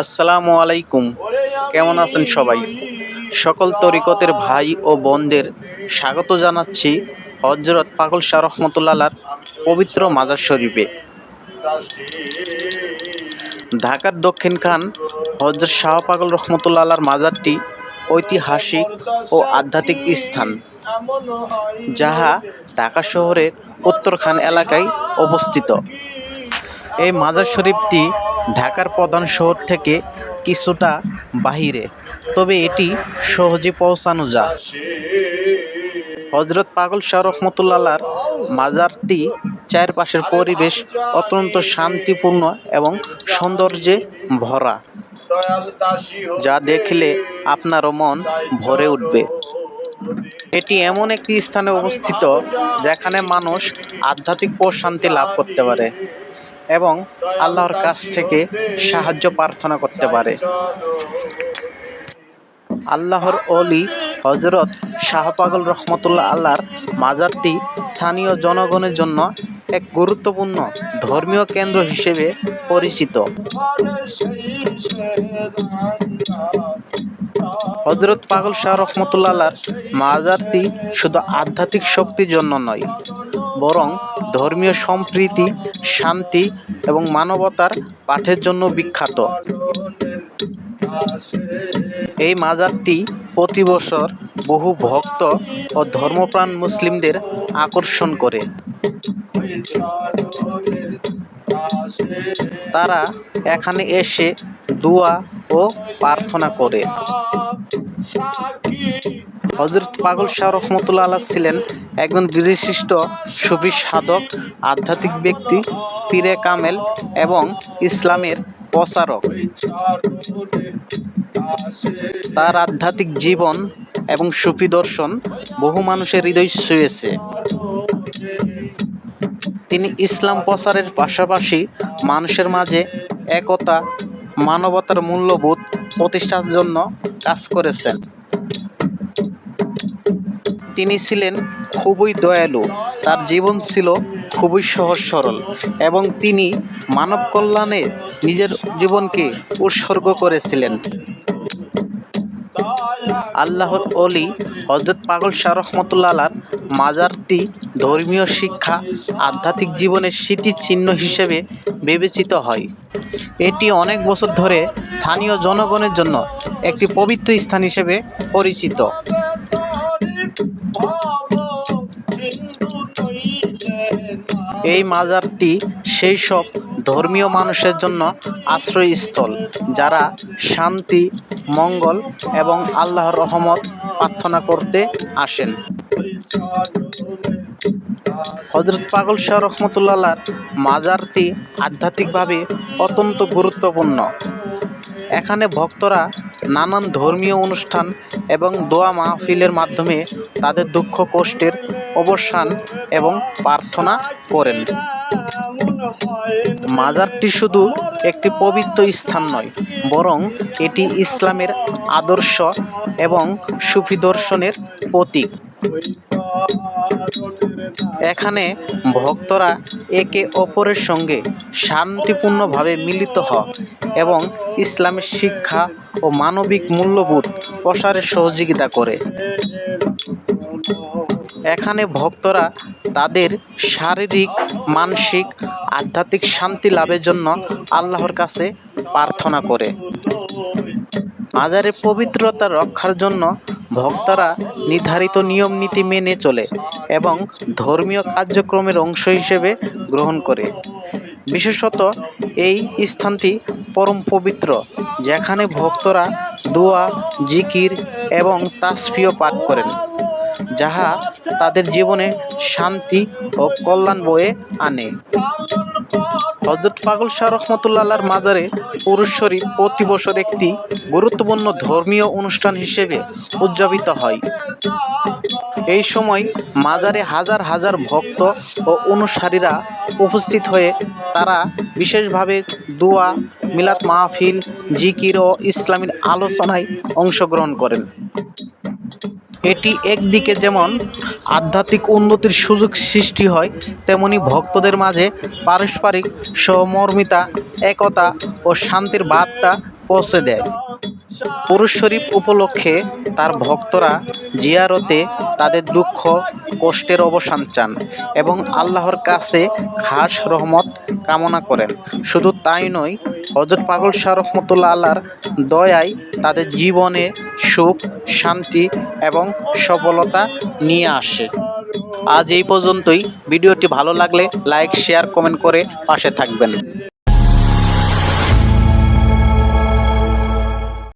আসসালামু আলাইকুম। কেমন আছেন সবাই? সকল তরিকতের ভাই ও বোনদের স্বাগত জানাচ্ছি হজরত পাগল শাহ রহমতুল্লাহর পবিত্র মাজার শরীফে। ঢাকার দক্ষিণ খান হজরত শাহ পাগল রহমতুল্লাহর মাজারটি ঐতিহাসিক ও আধ্যাত্মিক স্থান, যাহা ঢাকা শহরের উত্তরখান এলাকায় অবস্থিত। এই মাজার শরীফটি ঢাকার প্রধান শহর থেকে কিছুটা বাহিরে। তবে এটি সহজে পৌঁছানো যায়। হজরত পাগল শাহ রহমতুল্লাহর মাজারটি চারপাশের পরিবেশ অত্যন্ত শান্তিপূর্ণ এবং সৌন্দর্যে ভরা, যা দেখলে আপনারও মন ভরে উঠবে। এটি এমন একটি স্থানে অবস্থিত যেখানে মানুষ আধ্যাত্মিক প্রশান্তি লাভ করতে পারে। এবং আল্লাহর কাছ থেকে সাহায্য প্রার্থনা করতে পারে। আল্লাহর অলি হজরত শাহপাগল রহমতুল্লাহ আল্লাহর মাজারটি স্থানীয় জনগণের জন্য এক গুরুত্বপূর্ণ ধর্মীয় কেন্দ্র হিসেবে পরিচিত। হজরত পাগল শাহ রহমতুল্লাহ আল্লাহর মাজারটি শুধু আধ্যাত্মিক শক্তির জন্য নয়, বরং ধর্মীয় সম্প্রীতি, শান্তি এবং মানবতার পাঠের জন্য বিখ্যাত। এই মাজারটি প্রতি বছর বহু ভক্ত ও ধর্মপ্রাণ মুসলিমদের আকর্ষণ করে। তারা এখানে এসে দোয়া ও প্রার্থনা করে। হজরত পাগল শাহ রহমতুল্লাহ ছিলেন একজন বিশিষ্ট সুফি সাধক, আধ্যাত্মিক ব্যক্তি, পীরে কামেল এবং ইসলামের প্রচারক। তার আধ্যাত্মিক জীবন এবং সুফি দর্শন বহু মানুষের হৃদয় ছুঁয়েছে। তিনি ইসলাম প্রচারের পাশাপাশি মানুষের মাঝে একতা, মানবতার মূল্যবোধ প্রতিষ্ঠার জন্য কাজ করেছেন। তিনি ছিলেন খুবই দয়ালু। তার জীবন ছিল খুবই সহজ সরল এবং তিনি মানব কল্যাণে নিজের জীবনকে উৎসর্গ করেছিলেন। আল্লাহর অলি হজরত পাগল শাহ রহমতুল্লাহ মাজারটি ধর্মীয় শিক্ষা, আধ্যাত্মিক জীবনের স্মৃতিচিহ্ন হিসেবে বিবেচিত হয়। এটি অনেক বছর ধরে স্থানীয় জনগণের জন্য একটি পবিত্র স্থান হিসেবে পরিচিত। এই মাজারটি সেই সব ধর্মীয় মানুষের জন্য আশ্রয়স্থল, যারা শান্তি, মঙ্গল এবং আল্লাহর রহমত প্রার্থনা করতে আসেন। হজরত পাগল শাহ রহমতুল্লাহর মাজারটি আধ্যাত্মিকভাবে অত্যন্ত গুরুত্বপূর্ণ। এখানে ভক্তরা নানান ধর্মীয় অনুষ্ঠান এবং দোয়া মাহফিলের মাধ্যমে তাদের দুঃখ কষ্টের অবসান এবং প্রার্থনা করেন। মাজারটি শুধু একটি পবিত্র স্থান নয়, বরং এটি ইসলামের আদর্শ এবং সুফি দর্শনের প্রতীক। এখানে ভক্তরা একে অপরের সঙ্গে শান্তিপূর্ণভাবে মিলিত হয় এবং ইসলামের শিক্ষা ও মানবিক মূল্যবোধ প্রসারের সহযোগিতা করে। এখানে ভক্তরা তাদের শারীরিক, মানসিক, আধ্যাত্মিক শান্তি লাভের জন্য আল্লাহর কাছে প্রার্থনা করে। মাজারের পবিত্রতা রক্ষার জন্য ভক্তরা নির্ধারিত নিয়ম, নীতি মেনে চলে এবং ধর্মীয় কার্যক্রমের অংশ হিসেবে গ্রহণ করে। বিশেষত এই স্থানটি পরম পবিত্র, যেখানে ভক্তরা দোয়া, জিকির এবং তাসফিও পাঠ করেন। যাহা তাদের জীবনে শান্তি ও কল্যাণ বয়ে আনে। হজরত পাগল শাহ রহমতুল্লাহর মাজারে পুরুষ শরীফ প্রতি বছর একটি গুরুত্বপূর্ণ ধর্মীয় অনুষ্ঠান হিসেবে উদযাপিত হয়। এই সময় মাজারে হাজার হাজার ভক্ত ও অনুসারীরা উপস্থিত হয়ে তারা বিশেষভাবে দোয়া, মিলাদ মাহফিল, জিকির ও ইসলামীর আলোচনায় অংশগ্রহণ করেন। এটি একদিকে যেমন আধ্যাত্মিক উন্নতির সুযোগ সৃষ্টি হয়, তেমনি ভক্তদের মাঝে পারস্পরিক সহমর্মিতা, একতা ও শান্তির বার্তা পৌঁছে দেয়। পুরুষ শরীফ উপলক্ষে তার ভক্তরা জিয়ারতে তাদের দুঃখ, কষ্টের অবসান চান এবং আল্লাহর কাছে খাস রহমত কামনা করেন। শুধু তাই নয় হজরত পাগল শাহ রহমতুল্লাহ আল্লাহর দয়ায় তাদের জীবনে সুখ, শান্তি এবং সফলতা নিয়ে আসে। আজ এই পর্যন্তই। ভিডিওটি ভালো লাগলে লাইক, শেয়ার, কমেন্ট করে পাশে থাকবেন।